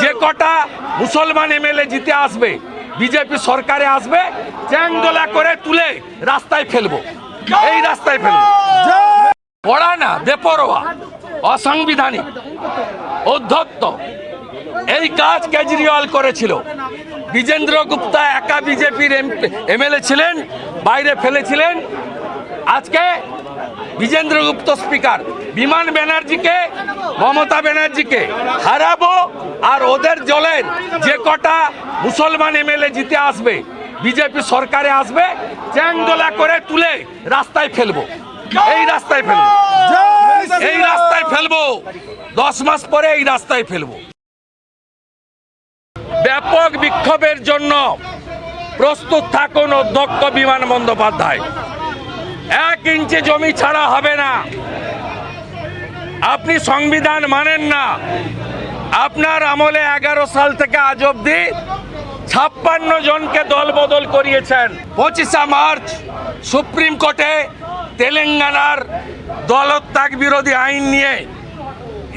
যে কটা মুসলমান এমএলএ জিতে আসবে, বিজেপি সরকারে আসবে, চ্যাংদোলা করে তুলে রাস্তায় ফেলব। এই রাস্তায় ফেলব। পড়া না, বেপরোয়া, অসাংবিধানিক, অধ্যত্ত। এই কাজ কেজরিওয়াল করেছিল। বিজেন্দ্র গুপ্তা একা বিজেপির এমএলএ ছিলেন, বাইরে ফেলেছিলেন আজকে বিজেন্দ্র গুপ্ত স্পিকার, বিমান ব্যানার্জিকে, মমতা ব্যানার্জিকে হারাবো আর ওদের জলের যে কটা মুসলমান এমএলএ জিতে আসবে, বিজেপি সরকারে আসবে, চ্যাংদোলা করে তুলে রাস্তায় ফেলব। এই রাস্তায় ফেলব। এই রাস্তায় ফেলব। দশ মাস পরে এই রাস্তায় ফেলব। ব্যাপক বিক্ষোভের জন্য প্রস্তুত থাকুন অধ্যক্ষ বিমান বন্দ্যোপাধ্যায়। এক ইঞ্চি জমি ছাড়া হবে না। আপনি সংবিধান মানেন না। আপনার আমলে এগারো সাল থেকে আজ অব্দি ছাপ্পান্ন জনকে দল বদল করিয়েছেন। পঁচিশা মার্চ সুপ্রিম কোর্টে তেলেঙ্গানার দলত্যাগ বিরোধী আইন নিয়ে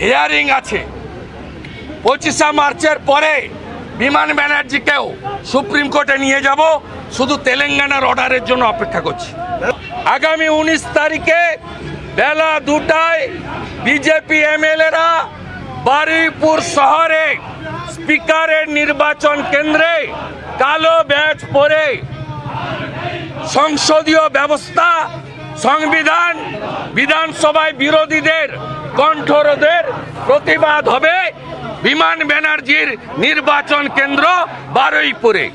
হিয়ারিং আছে। পঁচিশা মার্চের পরে বিমান ব্যানার্জিকেও সুপ্রিম কোর্টে নিয়ে যাব। শুধু তেলেঙ্গানার অর্ডারের জন্য অপেক্ষা করছি। আগামী উনিশ তারিখে বেলা দুটায় বিজেপি এমএলএরা বারুইপুর শহরে স্পিকারের নির্বাচন কেন্দ্রে কালো ব্যাচ পরে সংসদীয় ব্যবস্থা, সংবিধান, বিধানসভায় বিরোধীদের কণ্ঠরোধের প্রতিবাদ হবে বিমান ব্যানার্জির নির্বাচন কেন্দ্র বারুইপুরে।